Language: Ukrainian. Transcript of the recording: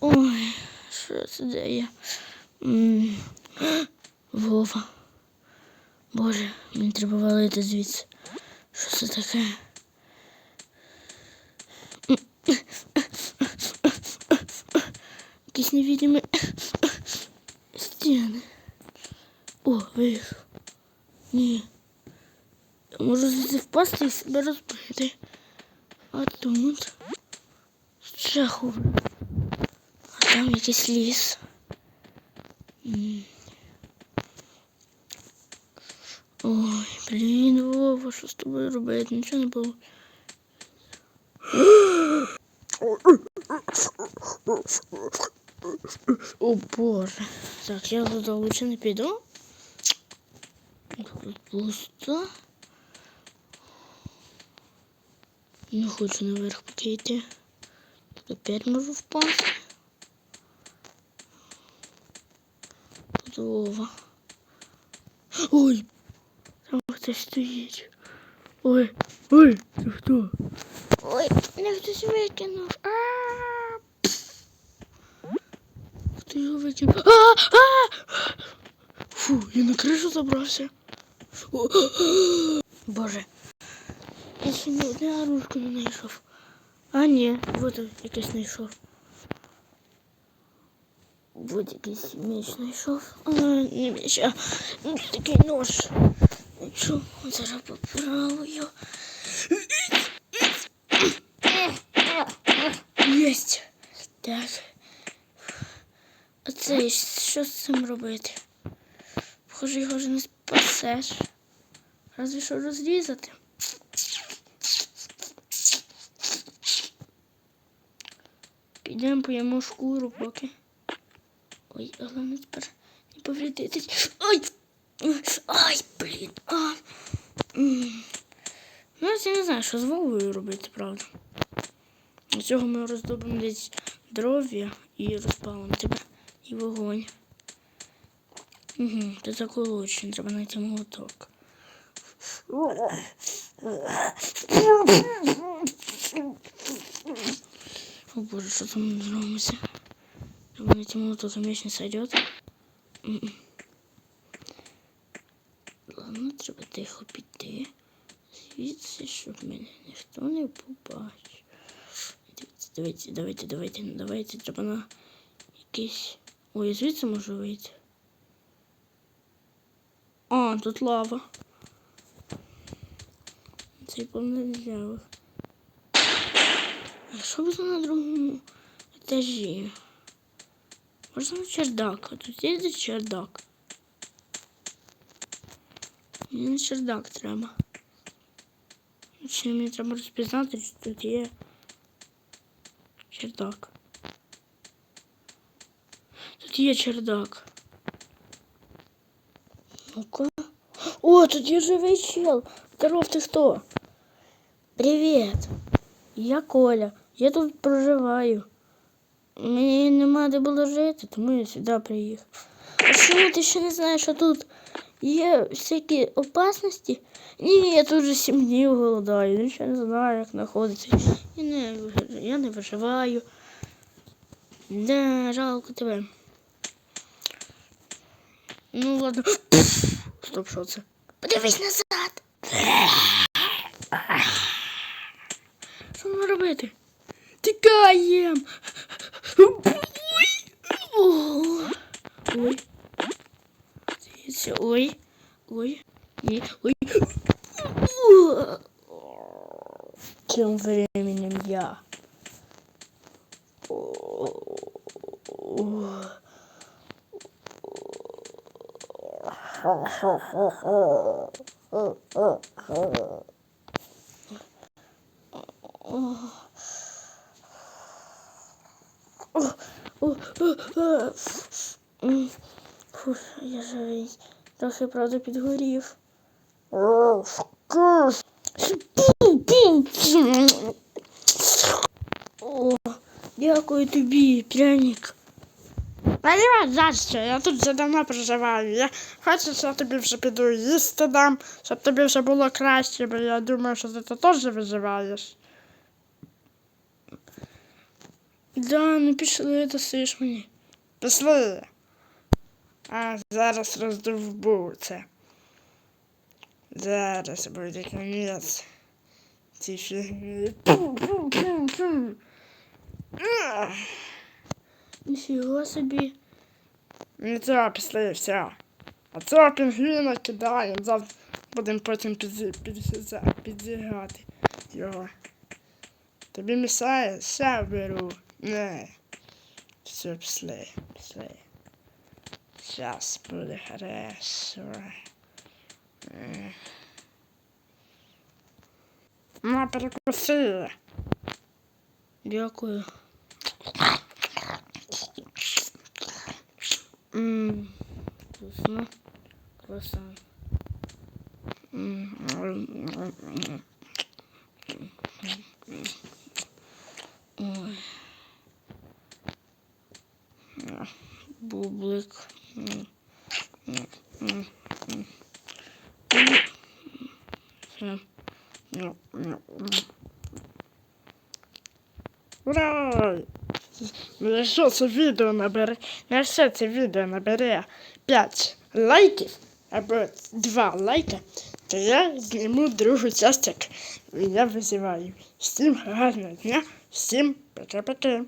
Ой, що це я? Вова. Боже, мені треба валити звідси. Що це таке? Якісь невидимі стіни. О, вийшов. Ні. Я можу звідси впасти і себе розбити. А тут. А там якийсь ліс. М. Ой, блін, Вова, що з тобою робити? Нічого не було. О боже. Так, я туди лучше не піду. Тут пусто. Не хочу наверх поки йти. Опять можу впасти. Тут Ой, там хтось стоїть. Ой, ой, ти хто? Ой, мене хтось викинув. Хто його викинув? Фу, я на кришу забрався. Боже. Я ще ні одне оружку не знайшов. А, ні, вот якесь знайшов. Вот якийсь меч знайшов. А, не меч, а ну, такий нож. Нічого, зараз поправлю. Єсть. Так. А це що з цим робити? Похоже, його вже не спасеш. Разве що розрізати. Підемо поїмо шкуру поки. Ой, головне тепер не повредитись. Ой! Ай, блін. А. Ну, я не знаю, що з Вовою робити, правда. Для цього ми роздобимо десь дров'я і розпалимо тебе і вогонь. Угу, це заколочено, треба знайти молоток. О боже, что там робиться? Знайти молоток, а меч не сойдет. Ладно, треба тихо піти. Звідси, щоб мене ніхто не побачив. Давайте, давайте, давайте, давайте, треба на якийсь. Ой, звідси можу вийти. А, тут лава. Цей повнезявих. А що буде на другому етажі? Можна на чердак. А тут є де чердак. Мені на чердак треба. Чи мені треба розпізнати, що тут є чердак. Тут є чердак. Ну-ка. О, тут є живий чел. Здоров, ти хто? Привіт. Я Коля. Я тут проживаю. Мені нема де було жити, тому я сюди приїхав. А що ти ще не знаєш, що тут є всякі опасності? Ні, я тут вже сім днів голодаю, нічого не знаю, як знаходитися. Я не, я не виживаю. Да, жалко тебе. Ну ладно. Стоп, що це? Подивись назад. Що нам робити? Тікаєм! Ой! О! Ой! Здається, Ой! Ой! Ні! Ой! О! Тем временем я. Живий. Трохи, правда, підгорів. О, дякую тобі, пряник. А я? Я тут вже давно проживаю. Я хочу, що я тобі вже піду їсти дам, щоб тобі вже було краще, бо я думаю, що ти теж виживаєш. Да, ну пішли, досиш мені. Пішли. А зараз роздовбуться. Зараз буде кінець. Ці фігні. Пу-пу-пу-пу. Ніфіга собі. Нічого, пішли, все. А цього пінгвіна кидаємо, завтра будемо потім підзігати його. Тобі мішає, ще беру. Не. Все, пішли, пішли. Сейчас буде хорошо. Е. На, перекуси. Дякую. Ммм, вкусно. Круасан. М, Ой. Бублик. М, м, м, м. Все. Ну, ну, ну. Ура! Якщо це відео набере, якщо це відео набере 5 лайків або 2 лайка, то я зніму другу частик. Я визиваю. Всім гарного дня, всім пока-пока.